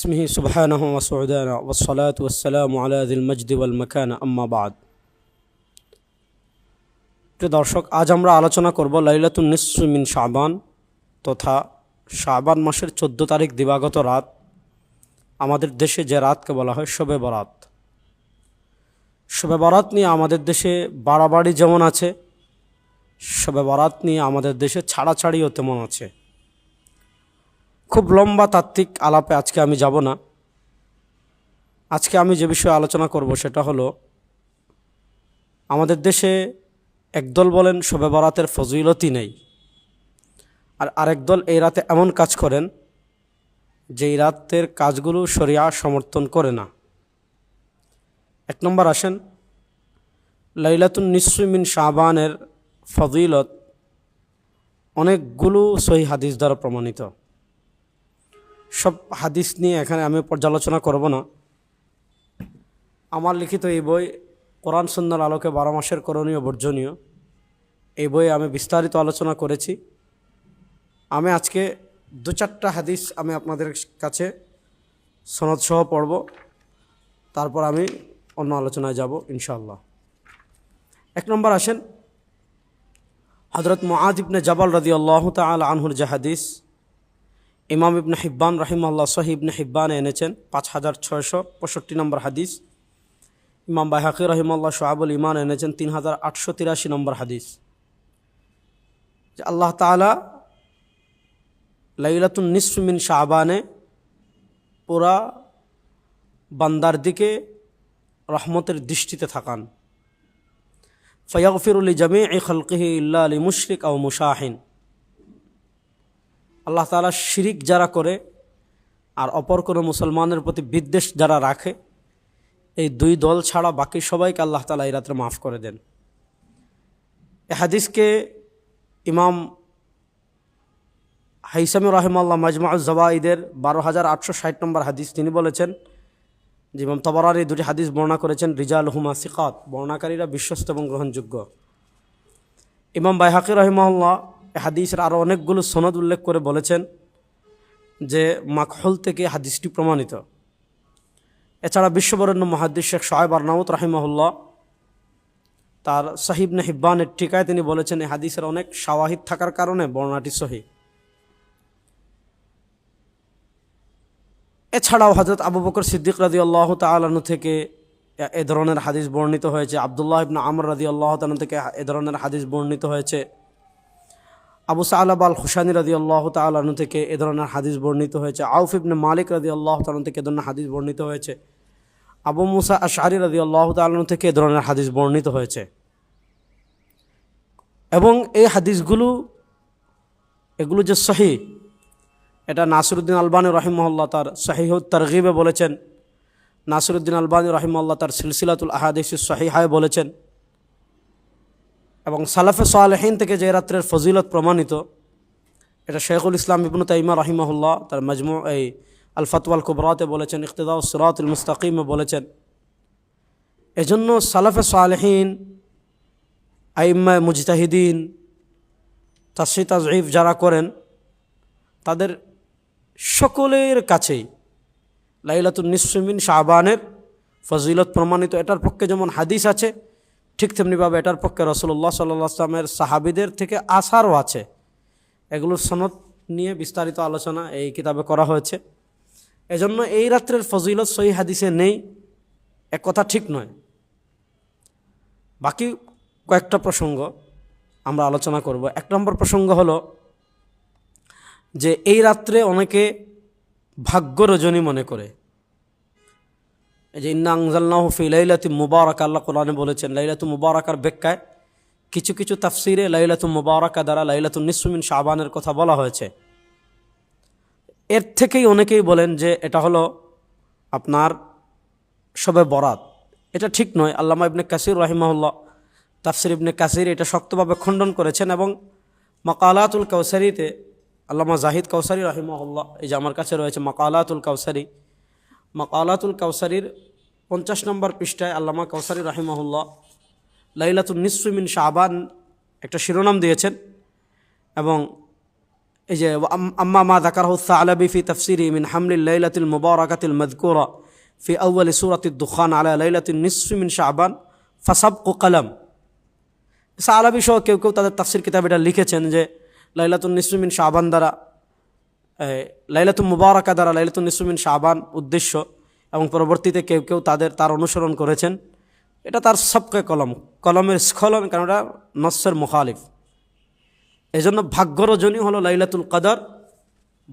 باسمه سبحانه وسعدانا والصلاة والسلام على ذي المجد والمكان أما بعد প্রিয় দর্শক আজ আমরা আলোচনা করব লাইলাতুন নিসফি মিন শাবান তথা শাবান মাসের চোদ্দ তারিখ দিবাগত রাত আমাদের দেশে যে রাতকে বলা হয় শবে বরাত শবে বরাত নিয়ে আমাদের দেশে বাড়াবাড়ি যেমন আছে শবে বরাত নিয়ে আমাদের দেশে ছাড়াছাড়িও তেমন আছে খুব লম্বা তাত্ত্বিক আলাপে আজকে আমি যাব না। আজকে আমি যে বিষয়ে আলোচনা করব সেটা হলো, আমাদের দেশে একদল বলেন শবে বরাতের ফজিলতই নেই। আর আরেক দল এই রাতে এমন কাজ করেন যে এই রাতের কাজগুলো শরিয়া সমর্থন করে না। এক নম্বর আসেন, লাইলাতুন নিসমিন শাহবানের ফজিলত অনেকগুলো সহি হাদিস দ্বারা প্রমাণিত। সব হাদিস নিয়ে এখানে আমি পর্যালোচনা করব না। আমার লিখিত এই বই কোরআন সুন্দর আলোকে বারো মাসের করণীয় বর্জনীয়। এই বইয়ে আমি বিস্তারিত আলোচনা করেছি। আমি আজকে দু চারটা হাদিস আমি আপনাদের কাছে সনদসহ পড়ব। তারপর আমি অন্য আলোচনায় যাব ইনশাল্লাহ এক নম্বর আসেন হজরত মুআদ ইবনে জাবাল রাদি আল্লাহ তাল আনহুর যে হাদিস ইমাম ইবনে হিব্বান রাহিমাল্লাহ সহি ইবনে হিব্বান এনেছেন, পাঁচ হাজার ছয়শো পঁয়ষট্টি নম্বর হাদিস। ইমাম বাইহাকি রহিমাল্লাহ সোহাবুল ইমান এনেছেন, তিন হাজার আটশো তিরাশি নম্বর হাদিস। যে আল্লাহ তালা লাইলাতুন নিসমিন শাহবানে পুরা বান্দার দিকে রহমতের দৃষ্টিতে থাকান। ফয়াগফিরুলি জামে এ খলকিহি ইল্লা আলী মুশরিক ও মুশাহিন। আল্লাহ তালা শিরিক যারা করে আর অপর কোনো মুসলমানের প্রতি বিদ্বেষ যারা রাখে, এই দুই দল ছাড়া বাকি সবাইকে আল্লাহ তালা এই রাত্রে মাফ করে দেন। এ হাদিসকে ইমাম হাইসামি রহমাল্লাহ মাজমা জবাইদের বারো হাজার আটশো ষাট নম্বর হাদিস তিনি বলেছেন যে ইমাম তবরার এই দুটি হাদিস বর্ণনা করেছেন রিজাল হুমা সিকাত, বর্ণাকারীরা বিশ্বস্ত এবং গ্রহণযোগ্য। ইমাম বাইহাকি রহিমাল্লাহ হাদিসের আরও অনেকগুলো সনদ উল্লেখ করে বলেছেন যে মাকহল থেকে হাদিসটি প্রমাণিত। এছাড়া বিশ্ববরেণ্য মহাদ্দিস শেখ সোহেব আরনাউত রাহিমাহুল্লাহ তার সাহিব হিব্বানের টিকায় তিনি বলেছেন এই হাদিসের অনেক শাওয়াহিদ থাকার কারণে বর্ণাটি সহি। এছাড়াও হজরত আবু বকর সিদ্দিক রাজি আল্লাহ তালু থেকে এ ধরনের হাদিস বর্ণিত হয়েছে। আবদুল্লাহ ইবনা আমর রাজি আল্লাহ তালু থেকে এ ধরনের হাদিস বর্ণিত হয়েছে। আবু সালাব আল হুসানি রাজি আল্লাহ তালু থেকে এ ধরনের হাদিস বর্ণিত হয়েছে। আউফ ইবনে মালিক রাজি আল্লাহ তালু থেকে এ ধরনের হাদিস বর্ণিত হয়েছে। আবু মুসা আশারি রাজি আল্লাহ তালু থেকে এ ধরনের হাদিস বর্ণিত হয়েছে। এবং এই হাদিসগুলো, এগুলো যে সহি, এটা নাসিরুদ্দিন আলবানী রহিমহল্লা তার সহিহ তারগিবে বলেছেন। নাসিরুদ্দিন আলবানী রহিমল্লা তার সিলসিলাতুল আহাদিস সহিহায় বলেছেন। এবং সালাফে সালেহীন থেকে যে রাত্রের ফজিলত প্রমাণিত, এটা শেখুল ইসলাম ইবনু তাইমা রহিমহুল্লাহ তার মজমু, এই আল ফতওয়াল কুবরাতে বলেছেন ইকতদা সিরাতুল মুস্তাকিমে বলেছেন, এজন্য সালাফে সালেহীন আইম্মা মুজতাহিদিন তাসি তাজঈফ যারা করেন, তাদের সকলের কাছেই লাইলাতুল নিসমিন শাহবানের ফজিলত প্রমাণিত। এটার পক্ষে যেমন হাদিস আছে ঠিক তেমনিভাবে এটার পক্ষে রসুল্লাহ সাল্লাহ আসলামের সাহাবিদের থেকে আসারও আছে। এগুলোর সনদ নিয়ে বিস্তারিত আলোচনা এই কিতাবে করা হয়েছে। এজন্য এই রাত্রের ফজিলত সহি হাদিসে নেই এক কথা ঠিক নয়। বাকি কয়েকটা প্রসঙ্গ আমরা আলোচনা করব। এক নম্বর প্রসঙ্গ হলো যে এই রাত্রে অনেকে ভাগ্য রজনী মনে করে। এই যে, ইন্না আংজাল্লাহ ফি লাইলাতু মুবারক আল্লাহ কোরআনে বলেছেন লাইলাতু মুবারকার ব্যাখ্যায় কিছু কিছু তাফসিরে লাইলাতু মুবারকা দ্বারা লাইলাতু নিসুমিন শাবানের কথা বলা হয়েছে। এর থেকেই অনেকেই বলেন যে এটা হলো আপনার সবে বরাত। এটা ঠিক নয়। আল্লামা ইবনে কাসির রাহিমাহুল্লাহ তাফসির ইবনে কাসির এটা শক্তভাবে খণ্ডন করেছেন এবং মকালাতুল কৌসারিতে আল্লামা জাহিদ কৌসারি রাহিমাহুল্লাহ, এই যে আমার কাছে রয়েছে মকালাতুল কৌসারি মকালাতুল কৌসারির পঞ্চাশ নম্বর পৃষ্ঠায় আল্লামা কৌসারি রাহিমাহুল্লাহ লাইলাতুল নিসফিমিন শাহবান একটা শিরোনাম দিয়েছেন এবং এই যে আম- আম্মা মা দাকারহু সালাবি ফি তফসিরি মিন হামলিল লাইলাতিল মুবারাকাতিল মাযকুরা ফি আউয়ালি সূরাতিদ দুখান আলা লাইলাতিন নিসফি মিন শাবান ফাসাবকু কলম। সালাবি সহ কেউ কেউ তাদের তাফসির কিতাব এটা লিখেছেন যে লাইলাতুন নিসফি মিন শাবান দ্বারা লাইলাতুল মুবারাকা দ্বারা লাইলাতুন নিসফি মিন শাবান উদ্দেশ্য এবং পরবর্তীতে কেউ কেউ তাদের, তার অনুসরণ করেছেন। এটা তার সবকে কলম, কলমের স্খলন, কারণ এটা নস্যের মুখালিফ। এই জন্য ভাগ্য রজনী হলো লাইলাতুল কদর,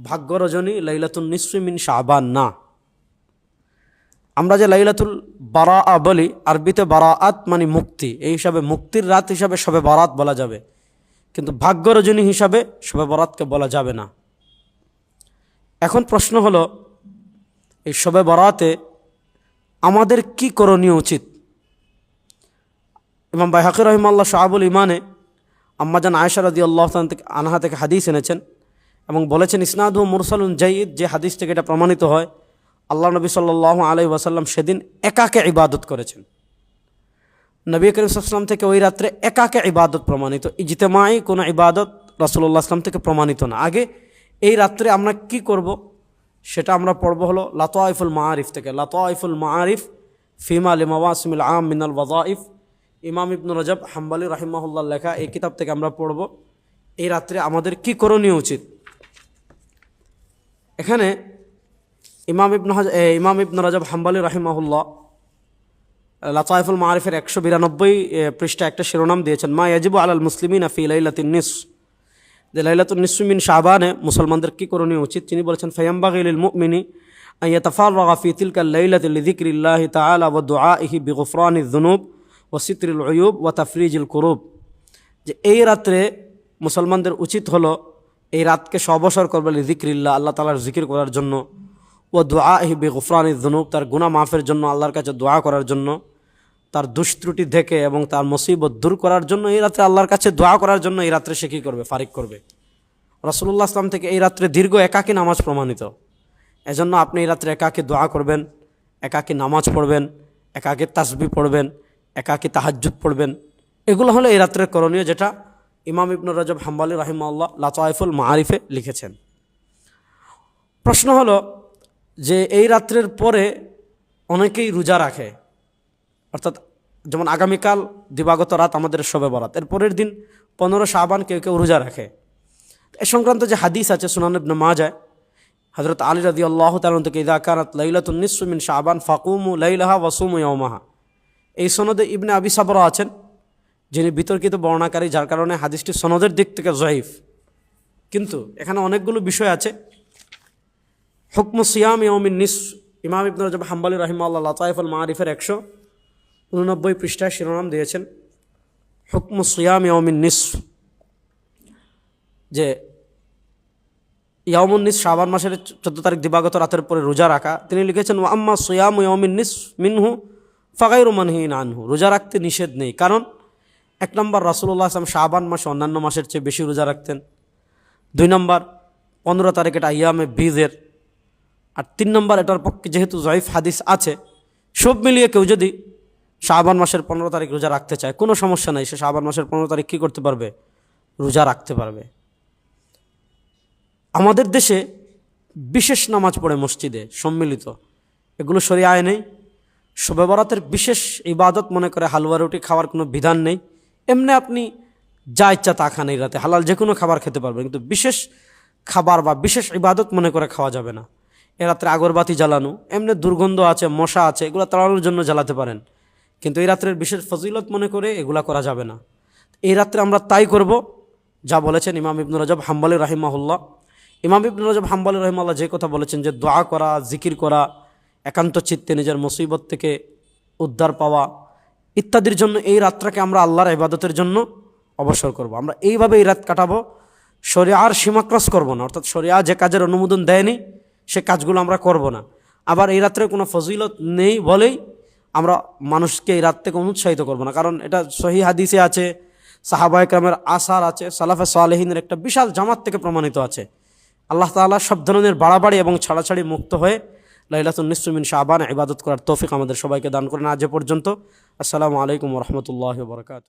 ভাগ্যরজনী লাইলাতুল নিসফিমিন শাহবান না। আমরা যে লাইলাতুল বারা বলি, আরবিতে বারাআত মানে মুক্তি। এই হিসাবে মুক্তির রাত হিসাবে সবে বারাত বলা যাবে। কিন্তু ভাগ্যরজনী হিসাবে সবে বরাতকে বলা যাবে না। এখন প্রশ্ন হলো, এই সবে বরাতে আমাদের কি করণীয় উচিত? ইমাম বাইহাকি রহিমাল্লাহ শাহাবুল ইমানে আম্মাজান আয়সা রদি আল্লাহ থেকে আনহা থেকে হাদিস এনেছেন এবং বলেছেন ইসনাদু মুরসালুন জাইদ, যে হাদিস থেকে এটা প্রমাণিত হয়, আল্লাহ নবী সাল্লাহ আলাই ওয়াসাল্লাম সেদিন একাকে ইবাদত করেছেন। নবী করিম থেকে ওই রাত্রে একাকে ইবাদত প্রমাণিত। ইজতেমাই কোনো ইবাদত রাসুল্লাহ আসলাম থেকে প্রমাণিত না। আগে এই রাত্রে আমরা কি করব? সেটা আমরা পড়ব হলো লাতোয়াইফুল মাআরিফ থেকে। লাতোয়াইফুল মাআরিফ ফিমা লিমাওয়াসমিল আম মিনাল ওয়াজাইফ ইমাম ইবনু রজব হাম্বালি রাহিমাহুল্লাহ লেখা এই কিতাব থেকে আমরা পড়ব। এই রাত্রে আমাদের কি করণীয় উচিত? এখানে ইমাম ইবনু ইমাম ইবনু রজব হাম্বালি রাহিমাহুল্লাহ লাতাইফুল মারিফের একশো বিরানব্বই পৃষ্ঠা একটা শিরোনাম দিয়েছেন, মা ইয়াজিবু আলাল মুসলিমিন আফি লাইলাতিন নিস। যে লাইলাতুন নিসমিন শাহবানে মুসলমানদের কি করণীয় উচিত তিনি বলেছেন ফয়াম্বাগিল মুমিনী أن يتفرغ في تلك الليلة لذكر الله تعالى ودعائه بغفران الذنوب وستر العيوب وتفريج الكروب যে এই রাত্রে মুসলমানদের উচিত হলো এই রাতকে সবসর করবে জিক্রিল্লা আল্লাহ তালার জিকির করার জন্য ও দোয়া হিবি গুফরানি জনুব তার গুণা মাফের জন্য আল্লাহর কাছে দোয়া করার জন্য তার দুষ্ত্রুটি দেখে এবং তার মুসিবত দূর করার জন্য এই রাত্রে আল্লাহর কাছে দোয়া করার জন্য এই রাত্রে সে কী করবে? ফারিক করবে। রসুল্লাহ আসলাম থেকে এই রাত্রে দীর্ঘ একাকী নামাজ প্রমাণিত। এজন্য আপনি এই রাত্রে একাকী দোয়া করবেন, একাকী নামাজ পড়বেন, একাকী তাসবি পড়বেন, একাকী তাহাজ্জুদ পড়বেন। এগুলো হলো এই রাত্রের করণীয় যেটা ইমাম ইবনুর রজব হাম্বালি রাহিমাল্লাহ লাতাইফুল মারিফে লিখেছেন। প্রশ্ন হলো যে এই রাত্রের পরে অনেকেই রোজা রাখে অর্থাৎ যেমন আগামীকাল, দিবাগত রাত আমাদের শবে বরাত। এর পরের দিন পনেরো শাহবান কেউ কেউ রোজা রাখে। এ সংক্রান্ত যে হাদিস আছে সুনান ইবনে মাজায় হজরত আলী রদি আল্লাহ তালন থেকে, ইদা কানাত লাইলাতুন নিসমিন শাহবান ফাকুমু লাইলাহা ওয়াসুমু ইয়মাহা এই সনদে ইবনে আবি সাবরা আছেন, যিনি বিতর্কিত বর্ণাকারী, যার কারণে হাদিসটি সনদের দিক থেকে জয়ীফ। কিন্তু এখানে অনেকগুলো বিষয় আছে। হুকমু সিয়াম ইয়মিন নিস ইমাম ইবনুর হাম্বালি রহিমাল্লাহ লাতাইফুল মারিফের একশো। উননব্বই পৃষ্ঠায় শিরোনাম দিয়েছেন। হুকমু সিয়াম ইয়মিন নিস যে ইয়ামুন নিস শাবান মাসের চোদ্দ তারিখ দিবাগত রাতের পরে রোজা রাখা, তিনি লিখেছেন আম্মা সোয়াম ইয়ামিন নিস মিনহু ফাগাইরু মানহিন আনহু। রোজা রাখতে নিষেধ নেই। কারণ এক নম্বর রাসুল্লাহ আসলাম শাবান মাসে অন্যান্য মাসের চেয়ে বেশি রোজা রাখতেন। দুই নম্বর, পনেরো তারিখ এটা ইয়ামে বীজের আর তিন নম্বর, এটার পক্ষে যেহেতু জয়ীফ হাদিস আছে, সব মিলিয়ে কেউ যদি শাবান মাসের পনেরো তারিখ রোজা রাখতে চায়, কোনো সমস্যা নাই। সে শাবান মাসের পনেরো তারিখ কী করতে পারবে? রোজা রাখতে পারবে। আমাদের দেশে বিশেষ নামাজ পড়ে মসজিদে, সম্মিলিত। এগুলো সরিয়ে নেই। শবে বরাতের বিশেষ ইবাদত মনে করে হালুয়া রুটি খাওয়ার কোনো বিধান নেই। এমনি আপনি যা ইচ্ছা তা খান এই রাতে। হালাল যে কোনো খাবার খেতে পারবেন, কিন্তু বিশেষ খাবার বা বিশেষ ইবাদত মনে করে খাওয়া যাবে না। এ রাত্রে আগরবাতি জ্বালানো, এমনি দুর্গন্ধ আছে, মশা আছে, এগুলো তাড়ানোর জন্য জ্বালাতে পারেন। কিন্তু এই রাত্রের বিশেষ ফজিলত মনে করে এগুলা করা যাবে না। এই রাত্রে আমরা তাই করব, যা বলেছেন ইমাম ইবনুর রজব হাম্বালি রাহিমাহুল্লাহ। ইমাম ইবনুর রজব হাম্বালি রহিমাল্লাহ যে কথা বলেছেন যে দোয়া করা, জিকির করা, একান্ত চিত্তে নিজের মুসিবত থেকে উদ্ধার পাওয়া, ইত্যাদির জন্য এই রাতটাকে আমরা আল্লাহর ইবাদতের জন্য অবসর করব। আমরা এইভাবে এই রাত কাটাবো, শরিয়ার সীমাক্রস করব না, অর্থাৎ শরিয়া যে কাজের অনুমোদন দেয়নি, সে কাজগুলো আমরা করব না। আবার এই রাত্রে কোনো ফজিলত নেই বলেই আমরা মানুষকে এই রাত থেকে অনুৎসাহিত করব না। কারণ এটা সহি হাদিসে আছে সাহাবা একরামের আসার আছে, সালাফে সালেহিনের একটা বিশাল জামাত থেকে প্রমাণিত আছে। আল্লাহ তালা সব ধরনের বাড়াবাড়ি এবং ছাড়াছাড়ি মুক্ত হয়ে লাইলাতুল নিসুমিন শাহবান ইবাদত করার তৌফিক আমাদের সবাইকে দান করেন আজ পর্যন্ত। আসসালামু আলাইকুম রহমতুল্লাহ বরকাত